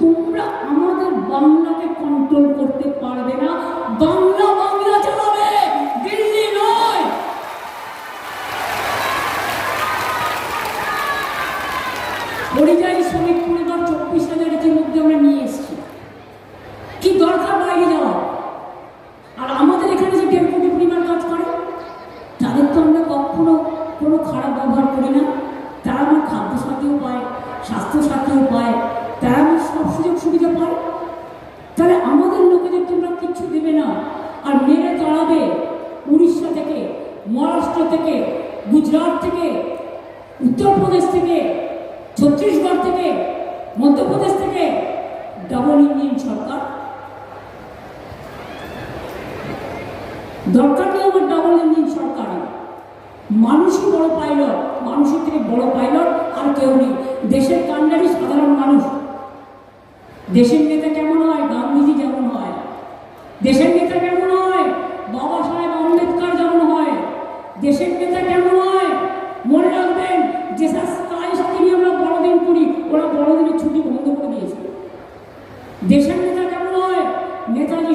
তোমরা আমাদের বাংলাকে কন্ট্রোল করতে পারবে না। বাংলা বাংলা চালাবে। দিল্লি নয়। পরিযায়ী শ্রমিক পরিবার চব্বিশ হাজার দেবে না, আর মেরে তাড়াবে উড়িষ্যা থেকে, মহারাষ্ট্র থেকে, গুজরাট থেকে, উত্তরপ্রদেশ থেকে, ছত্তিশগড় থেকে, মধ্যপ্রদেশ থেকে ডাবল ইঞ্জিন সরকার। দরকার নেই আমার ডাবল ইঞ্জিন সরকার। মানুষই বড় পাইলট মানুষের থেকে বড় পাইলট আর কেউ নেই। দেশের কাণ্ডারি সাধারণ মানুষ। দেশের নেতা দেশের নেতা কেমন হয়? মনে রাখবেন, যে ক্রাইস্ট তিনি আমরা বড়দিন করি, ওরা বড়দিনের ছুটি বন্ধ করে দিয়েছে। দেশের নেতা কেমন হয়? নেতাজি